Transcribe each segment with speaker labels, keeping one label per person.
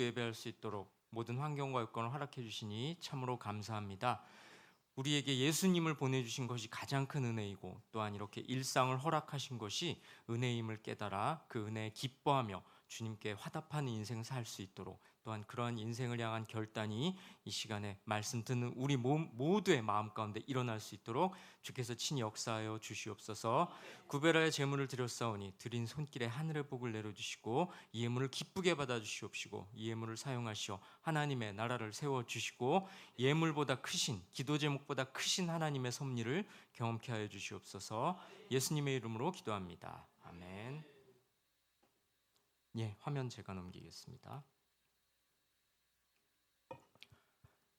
Speaker 1: 예배할 수 있도록 모든 환경과 여건을 허락해 주시니 참으로 감사합니다. 우리에게 예수님을 보내주신 것이 가장 큰 은혜이고 또한 이렇게 일상을 허락하신 것이 은혜임을 깨달아 그 은혜에 기뻐하며 주님께 화답하는 인생 살 수 있도록 또한 그러한 인생을 향한 결단이 이 시간에 말씀 듣는 우리 모- 모두의 마음 가운데 일어날 수 있도록 주께서 친히 역사하여 주시옵소서. 구별하여 제물을 드렸사오니 드린 손길에 하늘의 복을 내려 주시고 이 예물을 기쁘게 받아 주시옵시고 이 예물을 사용하시어 하나님의 나라를 세워 주시고 예물보다 크신 기도 제목보다 크신 하나님의 섭리를 경험케 하여 주시옵소서. 예수님의 이름으로 기도합니다. 아멘. 예 화면 제가 넘기겠습니다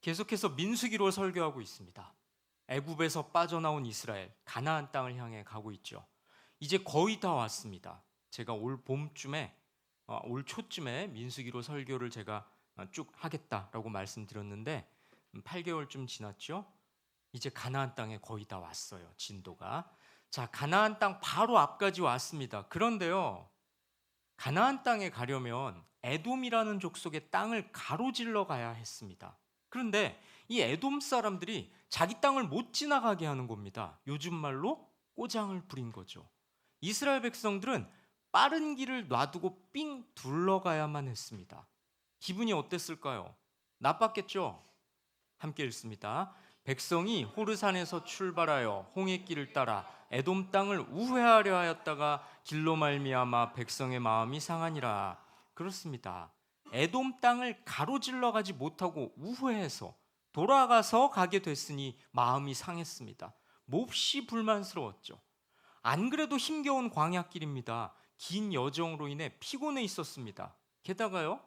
Speaker 1: 계속해서 민수기로 설교하고 있습니다 애굽에서 빠져나온 이스라엘 가나안 땅을 향해 가고 있죠. 이제 거의 다 왔습니다. 제가 올 봄쯤에 어, 올 초쯤에 민수기로 설교를 제가 어, 쭉 하겠다라고 말씀드렸는데 8개월쯤 지났죠. 이제 가나안 땅에 거의 다 왔어요. 진도가. 자, 가나안 땅 바로 앞까지 왔습니다. 그런데요. 가나안 땅에 가려면 에돔이라는 족속의 땅을 가로질러 가야 했습니다. 그런데 이 에돔 사람들이 자기 땅을 못 지나가게 하는 겁니다. 요즘 말로 꼬장을 부린 거죠. 이스라엘 백성들은 빠른 길을 놔두고 삥 둘러가야만 했습니다. 기분이 어땠을까요? 나빴겠죠? 함께 읽습니다. 백성이 호르산에서 출발하여 홍해길을 따라 에돔 땅을 우회하려 하였다가 길로 말미암아 백성의 마음이 상하니라. 그렇습니다. 에돔 땅을 가로질러 가지 못하고 우회해서 돌아가서 가게 됐으니 마음이 상했습니다. 몹시 불만스러웠죠. 안 그래도 힘겨운 광야길입니다. 긴 여정으로 인해 피곤해 있었습니다. 게다가요,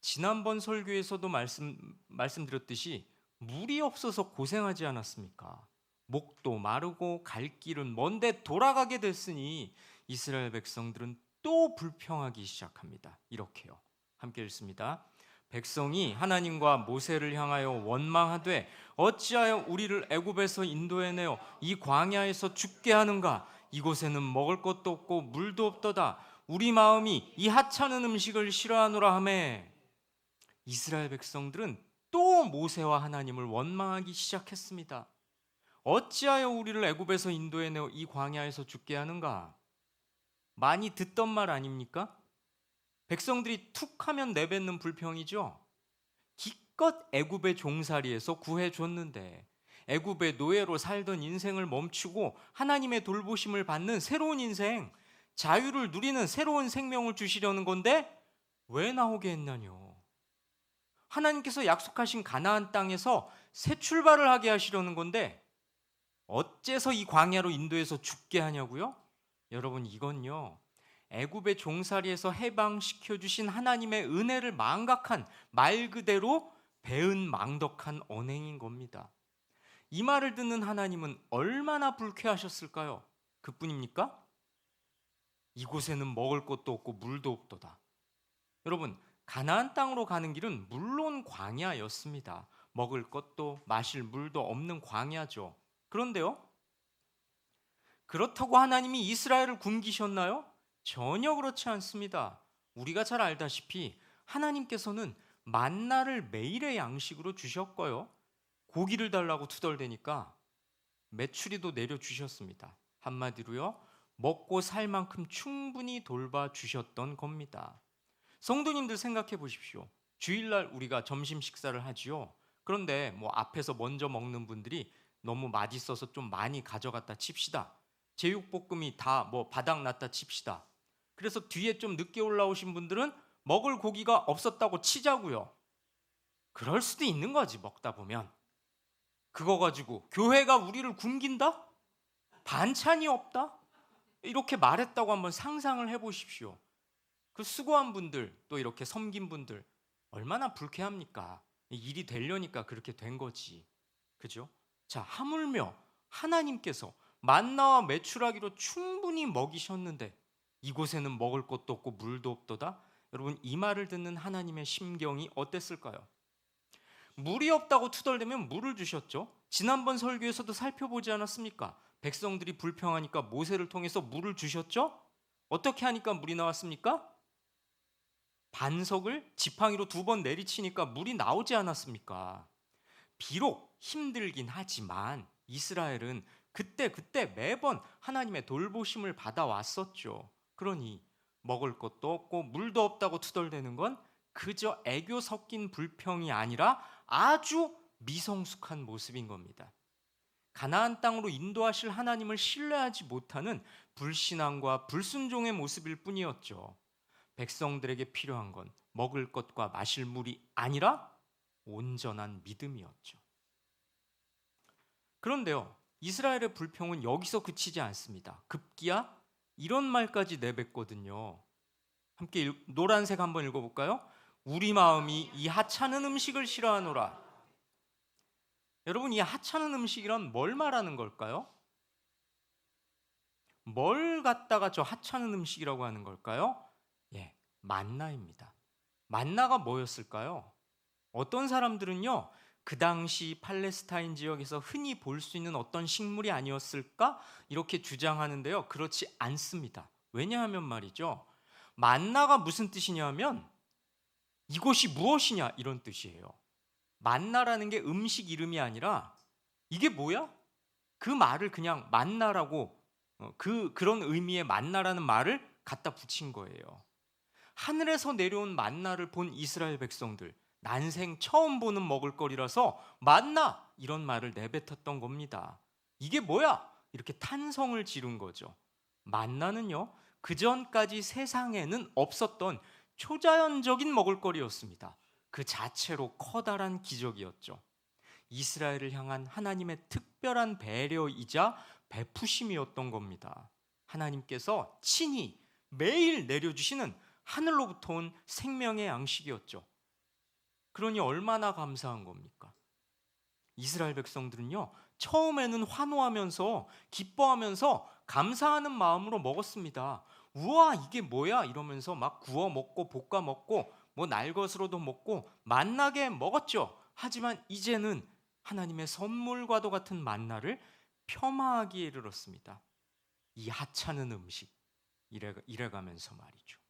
Speaker 1: 지난번 설교에서도 말씀, 말씀드렸듯이 물이 없어서 고생하지 않았습니까? 목도 마르고 갈 길은 먼데 돌아가게 됐으니 이스라엘 백성들은 또 불평하기 시작합니다. 이렇게요. 함께 읽습니다. 백성이 하나님과 모세를 향하여 원망하되 어찌하여 우리를 애굽에서 인도해내어 이 광야에서 죽게 하는가 이곳에는 먹을 것도 없고 물도 없도다 우리 마음이 이 하찮은 음식을 싫어하노라 하매 이스라엘 백성들은 또 모세와 하나님을 원망하기 시작했습니다. 어찌하여 우리를 애굽에서 인도해내어 이 광야에서 죽게 하는가? 많이 듣던 말 아닙니까? 백성들이 툭 하면 내뱉는 불평이죠. 기껏 애굽의 종살이에서 구해 줬는데 애굽의 노예로 살던 인생을 멈추고 하나님의 돌보심을 받는 새로운 인생, 자유를 누리는 새로운 생명을 주시려는 건데 왜 나오게 했나뇨? 하나님께서 약속하신 가나안 땅에서 새 출발을 하게 하시려는 건데 어째서 이 광야로 인도해서 죽게 하냐고요? 여러분 이건요. 애굽의 종살이에서 해방시켜 주신 하나님의 은혜를 망각한 말 그대로 배은 망덕한 언행인 겁니다. 이 말을 듣는 하나님은 얼마나 불쾌하셨을까요? 그뿐입니까? 이곳에는 먹을 것도 없고 물도 없도다. 여러분, 가나안 땅으로 가는 길은 물론 광야였습니다. 먹을 것도 마실 물도 없는 광야죠. 그런데요. 그렇다고 하나님이 이스라엘을 굶기셨나요? 전혀 그렇지 않습니다. 우리가 잘 알다시피 하나님께서는 만나를 매일의 양식으로 주셨고요. 고기를 달라고 투덜대니까 메추리도 내려주셨습니다. 한마디로요. 먹고 살 만큼 충분히 돌봐 주셨던 겁니다. 성도님들 생각해 보십시오. 주일날 우리가 점심 식사를 하지요. 그런데 뭐 앞에서 먼저 먹는 분들이 너무 맛있어서 좀 많이 가져갔다 칩시다. 제육볶음이 다 뭐 바닥 났다 칩시다. 그래서 뒤에 좀 늦게 올라오신 분들은 먹을 고기가 없었다고 치자고요. 그럴 수도 있는 거지 먹다 보면. 그거 가지고 교회가 우리를 굶긴다? 반찬이 없다? 이렇게 말했다고 한번 상상을 해 보십시오. 그 수고한 분들 또 이렇게 섬긴 분들 얼마나 불쾌합니까? 일이 되려니까 그렇게 된 거지. 그죠? 자, 하물며 하나님께서 만나와 매출하기로 충분히 먹이셨는데 이곳에는 먹을 것도 없고 물도 없도다. 여러분 이 말을 듣는 하나님의 심경이 어땠을까요? 물이 없다고 투덜대면 물을 주셨죠. 지난번 설교에서도 살펴보지 않았습니까? 백성들이 불평하니까 모세를 통해서 물을 주셨죠. 어떻게 하니까 물이 나왔습니까? 반석을 지팡이로 두 번 내리치니까 물이 나오지 않았습니까? 비록 힘들긴 하지만 이스라엘은 그때 그때 매번 하나님의 돌보심을 받아왔었죠. 그러니 먹을 것도 없고 물도 없다고 투덜대는 건 그저 애교 섞인 불평이 아니라 아주 미성숙한 모습인 겁니다. 가나안 땅으로 인도하실 하나님을 신뢰하지 못하는 불신앙과 불순종의 모습일 뿐이었죠. 백성들에게 필요한 건 먹을 것과 마실 물이 아니라 온전한 믿음이었죠. 그런데요, 이스라엘의 불평은 여기서 그치지 않습니다. 급기야 이런 말까지 내뱉거든요. 함께 읽- 노란색 한번 읽어볼까요? 우리 마음이 이 하찮은 음식을 싫어하노라. 여러분 이 하찮은 음식이란 뭘 말하는 걸까요? 뭘 갖다가 저 하찮은 음식이라고 하는 걸까요? 예, 만나입니다. 만나가 뭐였을까요? 어떤 사람들은요, 그 당시 팔레스타인 지역에서 흔히 볼 수 있는 어떤 식물이 아니었을까? 이렇게 주장하는데요. 그렇지 않습니다. 왜냐하면 말이죠. 만나가 무슨 뜻이냐면 이곳이 무엇이냐 이런 뜻이에요. 만나라는 게 음식 이름이 아니라 이게 뭐야? 그 말을 그냥 만나라고 어, 그 그런 의미의 만나라는 말을 갖다 붙인 거예요. 하늘에서 내려온 만나를 본 이스라엘 백성들 난생 처음 보는 먹을거리라서 만나 이런 말을 내뱉었던 겁니다. 이게 뭐야? 이렇게 탄성을 지른 거죠. 만나는요 그 전까지 세상에는 없었던 초자연적인 먹을거리였습니다. 그 자체로 커다란 기적이었죠. 이스라엘을 향한 하나님의 특별한 배려이자 베푸심이었던 겁니다. 하나님께서 친히 매일 내려주시는 하늘로부터 온 생명의 양식이었죠. 그러니 얼마나 감사한 겁니까? 이스라엘 백성들은요, 처음에는 환호하면서 기뻐하면서 감사하는 마음으로 먹었습니다. 우와, 이게 뭐야? 이러면서 막 구워 먹고 볶아 먹고 뭐 날것으로도 먹고 만나게 먹었죠. 하지만 이제는 하나님의 선물과도 같은 만나를 폄하하기에 이르렀습니다. 이 하찮은 음식 이래, 이래가면서 말이죠.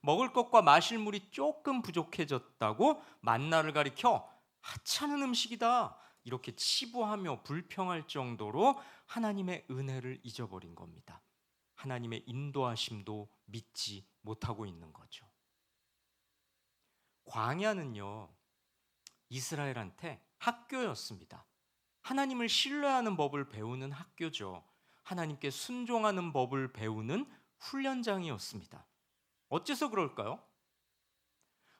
Speaker 1: 먹을 것과 마실 물이 조금 부족해졌다고 만나를 가리켜 하찮은 음식이다 이렇게 치부하며 불평할 정도로 하나님의 은혜를 잊어버린 겁니다. 하나님의 인도하심도 믿지 못하고 있는 거죠. 광야는요, 이스라엘한테 학교였습니다. 하나님을 신뢰하는 법을 배우는 학교죠. 하나님께 순종하는 법을 배우는 훈련장이었습니다. 어째서 그럴까요?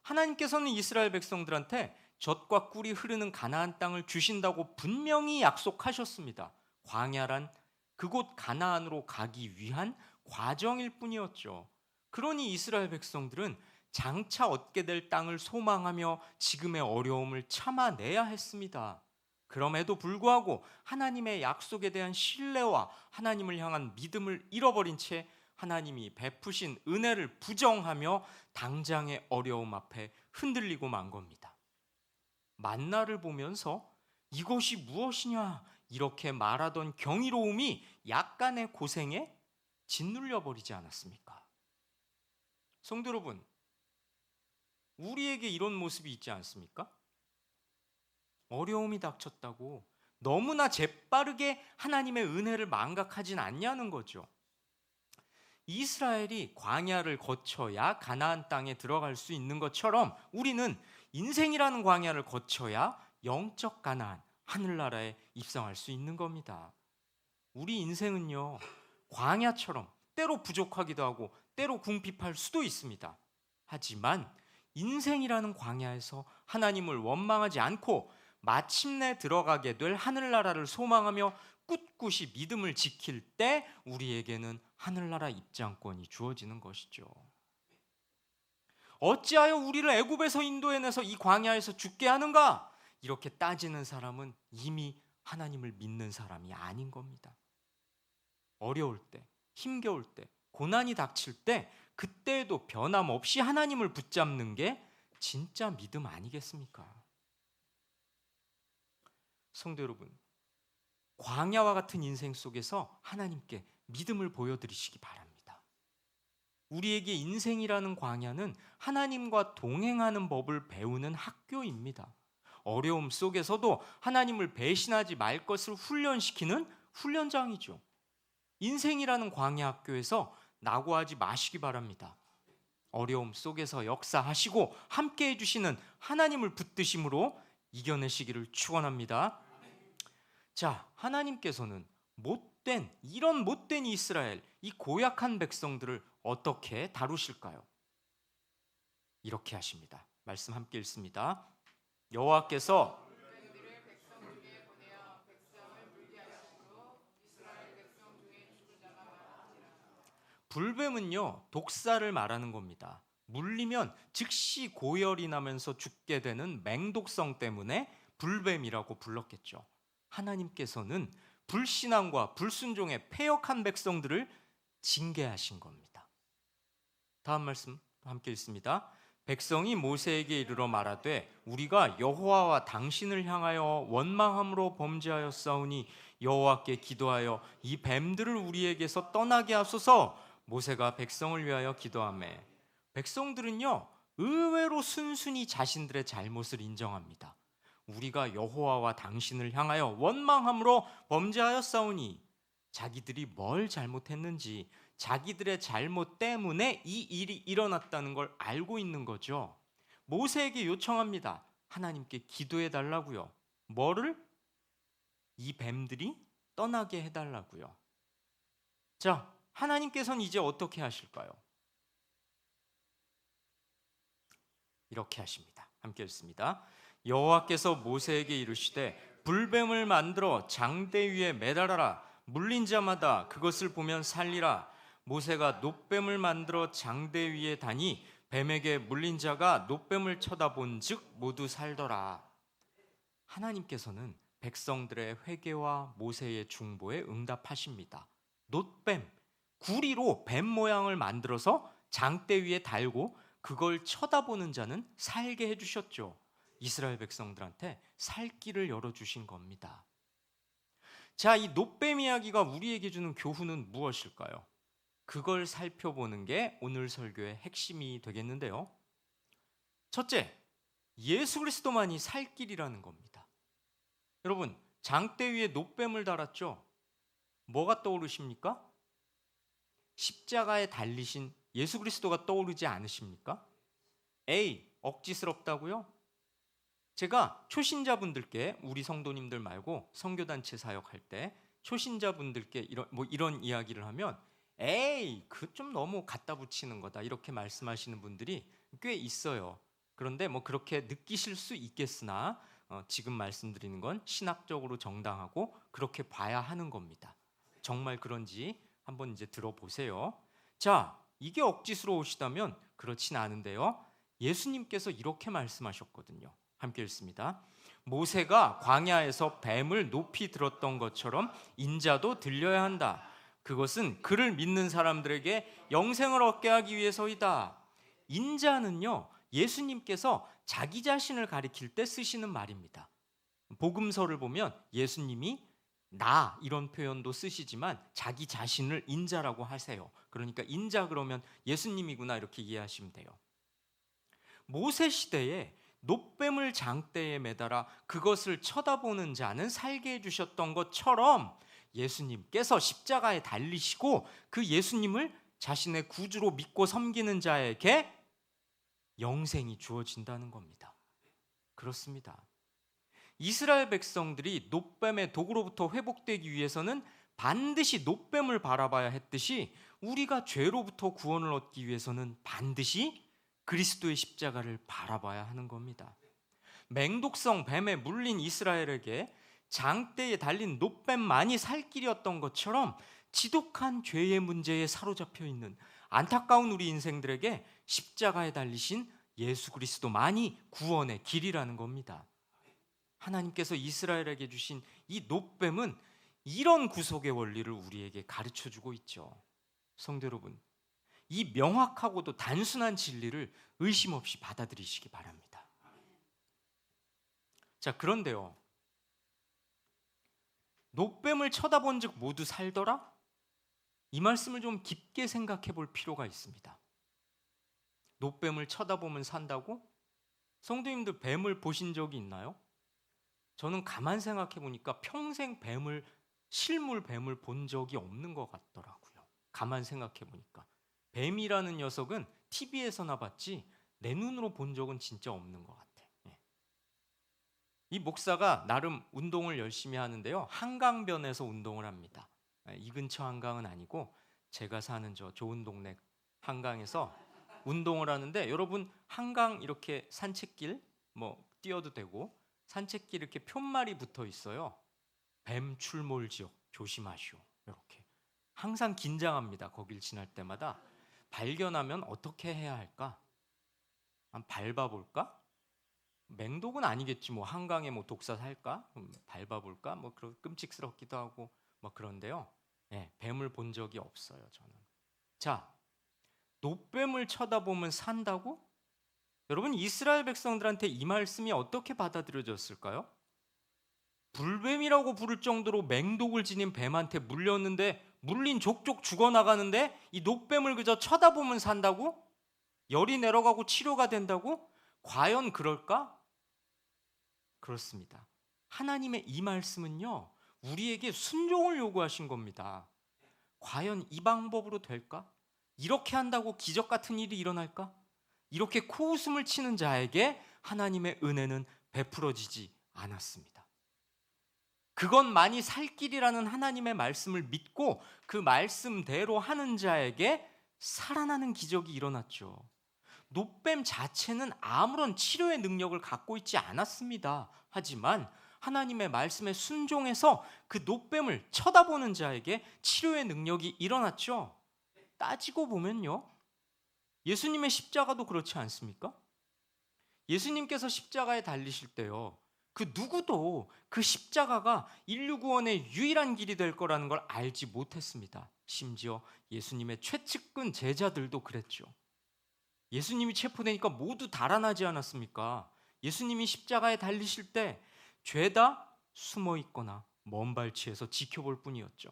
Speaker 1: 하나님께서는 이스라엘 백성들한테 젖과 꿀이 흐르는 가나안 땅을 주신다고 분명히 약속하셨습니다. 광야란 그곳 가나안으로 가기 위한 과정일 뿐이었죠. 그러니 이스라엘 백성들은 장차 얻게 될 땅을 소망하며 지금의 어려움을 참아내야 했습니다. 그럼에도 불구하고 하나님의 약속에 대한 신뢰와 하나님을 향한 믿음을 잃어버린 채 하나님이 베푸신 은혜를 부정하며 당장의 어려움 앞에 흔들리고 만 겁니다. 만나를 보면서 이것이 무엇이냐 이렇게 말하던 경이로움이 약간의 고생에 짓눌려 버리지 않았습니까? 성도 여러분, 우리에게 이런 모습이 있지 않습니까? 어려움이 닥쳤다고 너무나 재빠르게 하나님의 은혜를 망각하진 않냐는 거죠. 이스라엘이 광야를 거쳐야 가나안 땅에 들어갈 수 있는 것처럼 우리는 인생이라는 광야를 거쳐야 영적 가나안 하늘나라에 입성할 수 있는 겁니다. 우리 인생은요 광야처럼 때로 부족하기도 하고 때로 궁핍할 수도 있습니다. 하지만 인생이라는 광야에서 하나님을 원망하지 않고 마침내 들어가게 될 하늘나라를 소망하며 꿋꿋이 믿음을 지킬 때 우리에게는 하늘나라 입장권이 주어지는 것이죠. 어찌하여 우리를 애굽에서 인도해내서 이 광야에서 죽게 하는가? 이렇게 따지는 사람은 이미 하나님을 믿는 사람이 아닌 겁니다. 어려울 때, 힘겨울 때, 고난이 닥칠 때 그때에도 변함없이 하나님을 붙잡는 게 진짜 믿음 아니겠습니까? 성도 여러분, 광야와 같은 인생 속에서 하나님께 믿음을 보여드리시기 바랍니다. 우리에게 인생이라는 광야는 하나님과 동행하는 법을 배우는 학교입니다. 어려움 속에서도 하나님을 배신하지 말 것을 훈련시키는 훈련장이죠. 인생이라는 광야 학교에서 낙오하지 마시기 바랍니다. 어려움 속에서 역사하시고 함께 해주시는 하나님을 붙드심으로 이겨내시기를 축원합니다. 자, 하나님께서는 못된 이런 못된 이스라엘 이 고약한 백성들을 어떻게 다루실까요? 이렇게 하십니다. 말씀 함께 읽습니다. 여호와께서 불뱀은요 독사를 말하는 겁니다. 물리면 즉시 고열이 나면서 죽게 되는 맹독성 때문에 불뱀이라고 불렀겠죠. 하나님께서는 불신앙과 불순종의 패역한 백성들을 징계하신 겁니다. 다음 말씀 함께 읽습니다. 백성이 모세에게 이르러 말하되 우리가 여호와와 당신을 향하여 원망함으로 범죄하였사오니 여호와께 기도하여 이 뱀들을 우리에게서 떠나게 하소서 모세가 백성을 위하여 기도하매 백성들은요 의외로 순순히 자신들의 잘못을 인정합니다. 우리가 여호와와 당신을 향하여 원망함으로 범죄하였사오니 자기들이 뭘 잘못했는지 자기들의 잘못 때문에 이 일이 일어났다는 걸 알고 있는 거죠. 모세에게 요청합니다. 하나님께 기도해 달라고요. 뭐를? 이 뱀들이 떠나게 해 달라고요. 자, 하나님께서는 이제 어떻게 하실까요? 이렇게 하십니다. 함께 읽습니다. 여호와께서 모세에게 이르시되 불뱀을 만들어 장대 위에 매달아라. 물린 자마다 그것을 보면 살리라. 모세가 노뱀을 만들어 장대 위에 다니 뱀에게 물린 자가 노뱀을 쳐다본즉 모두 살더라. 하나님께서는 백성들의 회개와 모세의 중보에 응답하십니다. 노뱀 구리로 뱀 모양을 만들어서 장대 위에 달고 그걸 쳐다보는 자는 살게 해주셨죠. 이스라엘 백성들한테 살 길을 열어주신 겁니다. 자, 이 노뱀 이야기가 우리에게 주는 교훈은 무엇일까요? 그걸 살펴보는 게 오늘 설교의 핵심이 되겠는데요. 첫째, 예수 그리스도만이 살 길이라는 겁니다. 여러분, 장대 위에 노뱀을 달았죠? 뭐가 떠오르십니까? 십자가에 달리신 예수 그리스도가 떠오르지 않으십니까? A. 억지스럽다고요? 제가 초신자분들께 우리 성도님들 말고 성교단체 사역할 때 초신자분들께 이런 뭐 이런 이야기를 하면 에이 그 좀 너무 갖다 붙이는 거다 이렇게 말씀하시는 분들이 꽤 있어요. 그런데 뭐 그렇게 느끼실 수 있겠으나 어, 지금 말씀드리는 건 신학적으로 정당하고 그렇게 봐야 하는 겁니다. 정말 그런지 한번 이제 들어보세요. 자, 이게 억지스러우시다면 그렇진 않은데요. 예수님께서 이렇게 말씀하셨거든요. 함께 읽습니다. 모세가 광야에서 뱀을 높이 들었던 것처럼 인자도 들려야 한다. 그것은 그를 믿는 사람들에게 영생을 얻게 하기 위해서이다. 인자는요, 예수님께서 자기 자신을 가리킬 때 쓰시는 말입니다. 복음서를 보면 예수님이 나 이런 표현도 쓰시지만 자기 자신을 인자라고 하세요. 그러니까 인자 그러면 예수님이구나 이렇게 이해하시면 돼요. 모세 시대에 노뱀을 장대에 매달아 그것을 쳐다보는 자는 살게 해 주셨던 것처럼 예수님께서 십자가에 달리시고 그 예수님을 자신의 구주로 믿고 섬기는 자에게 영생이 주어진다는 겁니다. 그렇습니다. 이스라엘 백성들이 노뱀의 독으로부터 회복되기 위해서는 반드시 노뱀을 바라봐야 했듯이 우리가 죄로부터 구원을 얻기 위해서는 반드시 그리스도의 십자가를 바라봐야 하는 겁니다. 맹독성 뱀에 물린 이스라엘에게 장대에 달린 노뱀만이 살 길이었던 것처럼 지독한 죄의 문제에 사로잡혀 있는 안타까운 우리 인생들에게 십자가에 달리신 예수 그리스도만이 구원의 길이라는 겁니다. 하나님께서 이스라엘에게 주신 이 노뱀은 이런 구속의 원리를 우리에게 가르쳐 주고 있죠. 성도 여러분, 이 명확하고도 단순한 진리를 의심 없이 받아들이시기 바랍니다. 자, 그런데요. 노뱀을 쳐다본 즉 모두 살더라? 이 말씀을 좀 깊게 생각해 볼 필요가 있습니다. 노뱀을 쳐다보면 산다고? 성도님들 뱀을 보신 적이 있나요? 저는 가만 생각해 보니까 평생 뱀을 실물 뱀을 본 적이 없는 것 같더라고요. 가만 생각해 보니까 뱀이라는 녀석은 TV에서나 봤지 내 눈으로 본 적은 진짜 없는 것 같아. 예. 이 목사가 나름 운동을 열심히 하는데요. 한강변에서 운동을 합니다. 예, 이 근처 한강은 아니고 제가 사는 저 좋은 동네 한강에서 운동을 하는데 여러분 한강 이렇게 산책길 뭐 뛰어도 되고 산책길 이렇게 푯말이 붙어 있어요. 뱀 출몰 지역 조심하시오. 이렇게 항상 긴장합니다. 거길 지날 때마다 발견하면 어떻게 해야 할까? 한 밟아볼까? 맹독은 아니겠지 뭐 한강에 뭐 독사 살까? 음, 밟아볼까? 뭐 그런 끔찍스럽기도 하고 뭐 그런데요. 예, 뱀을 본 적이 없어요 저는. 자, 노뱀을 쳐다보면 산다고? 여러분 이스라엘 백성들한테 이 말씀이 어떻게 받아들여졌을까요? 불뱀이라고 부를 정도로 맹독을 지닌 뱀한테 물렸는데 물린 족족 죽어나가는데 이 노뱀을 그저 쳐다보면 산다고? 열이 내려가고 치료가 된다고? 과연 그럴까? 그렇습니다. 하나님의 이 말씀은요, 우리에게 순종을 요구하신 겁니다. 과연 이 방법으로 될까? 이렇게 한다고 기적 같은 일이 일어날까? 이렇게 코웃음을 치는 자에게 하나님의 은혜는 베풀어지지 않았습니다. 그건 많이 살 길이라는 하나님의 말씀을 믿고 그 말씀대로 하는 자에게 살아나는 기적이 일어났죠. 노뱀 자체는 아무런 치료의 능력을 갖고 있지 않았습니다. 하지만 하나님의 말씀에 순종해서 그 노뱀을 쳐다보는 자에게 치료의 능력이 일어났죠. 따지고 보면요. 예수님의 십자가도 그렇지 않습니까? 예수님께서 십자가에 달리실 때요. 그 누구도 그 십자가가 인류 구원의 유일한 길이 될 거라는 걸 알지 못했습니다. 심지어 예수님의 최측근 제자들도 그랬죠. 예수님이 체포되니까 모두 달아나지 않았습니까? 예수님이 십자가에 달리실 때 죄다 숨어 있거나 먼 발치에서 지켜볼 뿐이었죠.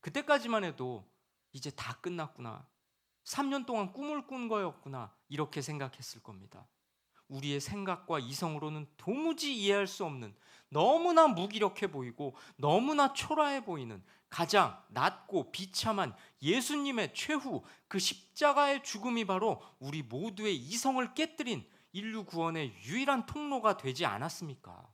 Speaker 1: 그때까지만 해도 이제 다 끝났구나. 3년 동안 꿈을 꾼 거였구나. 이렇게 생각했을 겁니다. 우리의 생각과 이성으로는 도무지 이해할 수 없는 너무나 무기력해 보이고 너무나 초라해 보이는 가장 낮고 비참한 예수님의 최후 그 십자가의 죽음이 바로 우리 모두의 이성을 깨뜨린 인류 구원의 유일한 통로가 되지 않았습니까?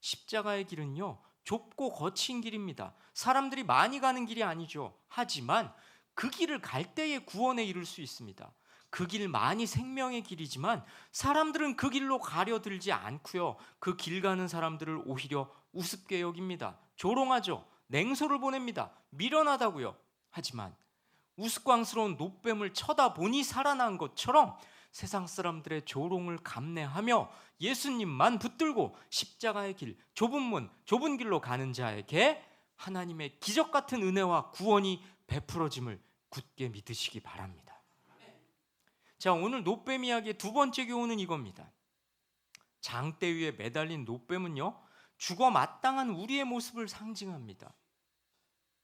Speaker 1: 십자가의 길은요, 좁고 거친 길입니다. 사람들이 많이 가는 길이 아니죠. 하지만 그 길을 갈 때에 구원에 이룰 수 있습니다. 그 길만이 생명의 길이지만 사람들은 그 길로 가려 들지 않고요. 그 길 가는 사람들을 오히려 우습게 여깁니다. 조롱하죠. 냉소를 보냅니다. 미련하다고요. 하지만 우스꽝스러운 노뱀을 쳐다보니 살아난 것처럼 세상 사람들의 조롱을 감내하며 예수님만 붙들고 십자가의 길, 좁은 문, 좁은 길로 가는 자에게 하나님의 기적 같은 은혜와 구원이 베풀어짐을 굳게 믿으시기 바랍니다. 자, 오늘 노뱀 이야기의 두 번째 교훈은 이겁니다. 장대 위에 매달린 노뱀은요, 죽어 마땅한 우리의 모습을 상징합니다.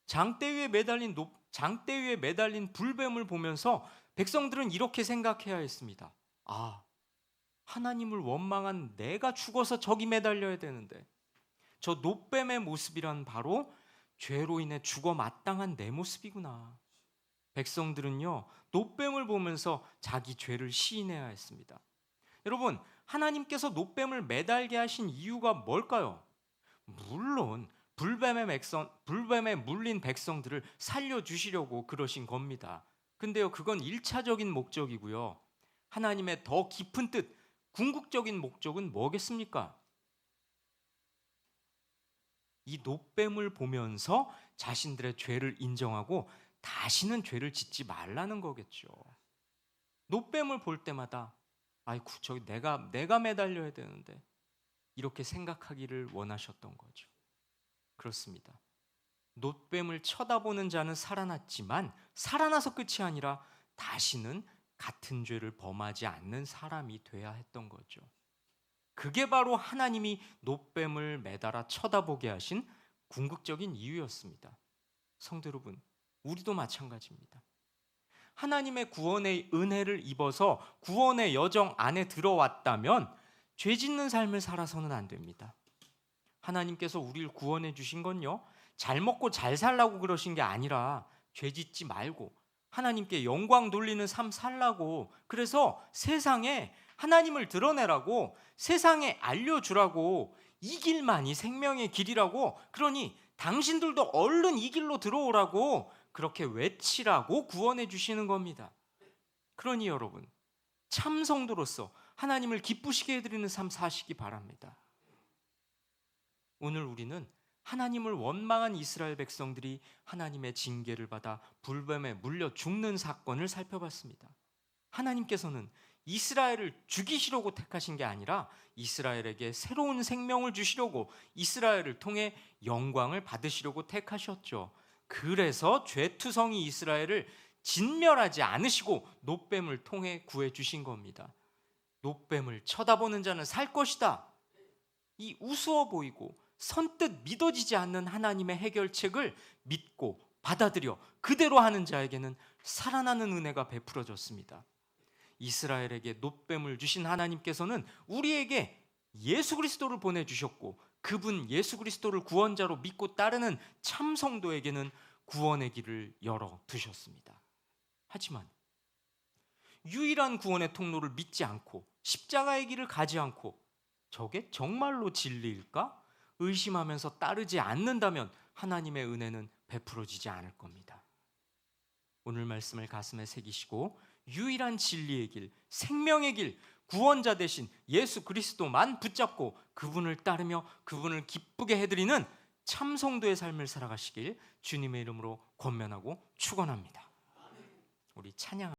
Speaker 1: 장대 위에 매달린 노, 장대 위에 매달린 불뱀을 보면서 백성들은 이렇게 생각해야 했습니다. 아, 하나님을 원망한 내가 죽어서 저기 매달려야 되는데 저 노뱀의 모습이란 바로 죄로 인해 죽어 마땅한 내 모습이구나. 백성들은요, 노뱀을 보면서 자기 죄를 시인해야 했습니다. 여러분, 하나님께서 노뱀을 매달게 하신 이유가 뭘까요? 물론 불뱀의 백성, 불뱀에 물린 백성들을 살려 주시려고 그러신 겁니다. 근데요, 그건 1차적인 목적이고요. 하나님의 더 깊은 뜻, 궁극적인 목적은 뭐겠습니까? 이 노뱀을 보면서 자신들의 죄를 인정하고 다시는 죄를 짓지 말라는 거겠죠. 노뱀을 볼 때마다 아이고 저기 내가 내가 매달려야 되는데 이렇게 생각하기를 원하셨던 거죠. 그렇습니다. 노뱀을 쳐다보는 자는 살아났지만 살아나서 끝이 아니라 다시는 같은 죄를 범하지 않는 사람이 돼야 했던 거죠. 그게 바로 하나님이 노뱀을 매달아 쳐다보게 하신 궁극적인 이유였습니다. 성도 여러분, 우리도 마찬가지입니다. 하나님의 구원의 은혜를 입어서 구원의 여정 안에 들어왔다면 죄 짓는 삶을 살아서는 안 됩니다. 하나님께서 우리를 구원해 주신 건요. 잘 먹고 잘 살라고 그러신 게 아니라 죄 짓지 말고 하나님께 영광 돌리는 삶 살라고 그래서 세상에 하나님을 드러내라고 세상에 알려주라고 이 길만이 생명의 길이라고 그러니 당신들도 얼른 이 길로 들어오라고 그렇게 외치라고 구원해 주시는 겁니다. 그러니 여러분 참 성도로서 하나님을 기쁘시게 해드리는 삶 사시기 바랍니다. 오늘 우리는 하나님을 원망한 이스라엘 백성들이 하나님의 징계를 받아 불뱀에 물려 죽는 사건을 살펴봤습니다. 하나님께서는 이스라엘을 죽이시려고 택하신 게 아니라 이스라엘에게 새로운 생명을 주시려고 이스라엘을 통해 영광을 받으시려고 택하셨죠. 그래서 죄투성이 이스라엘을 진멸하지 않으시고 노뱀을 통해 구해 주신 겁니다. 노뱀을 쳐다보는 자는 살 것이다. 이 우스워 보이고 선뜻 믿어지지 않는 하나님의 해결책을 믿고 받아들여 그대로 하는 자에게는 살아나는 은혜가 베풀어졌습니다. 이스라엘에게 노뱀을 주신 하나님께서는 우리에게 예수 그리스도를 보내 주셨고 그분 예수 그리스도를 구원자로 믿고 따르는 참 성도에게는 구원의 길을 열어 두셨습니다. 하지만 유일한 구원의 통로를 믿지 않고 십자가의 길을 가지 않고 저게 정말로 진리일까? 의심하면서 따르지 않는다면 하나님의 은혜는 베풀어지지 않을 겁니다. 오늘 말씀을 가슴에 새기시고 유일한 진리의 길, 생명의 길, 구원자 대신 예수 그리스도만 붙잡고 그분을 따르며 그분을 기쁘게 해드리는 참성도의 삶을 살아가시길 주님의 이름으로 권면하고 축원합니다. 우리 찬양.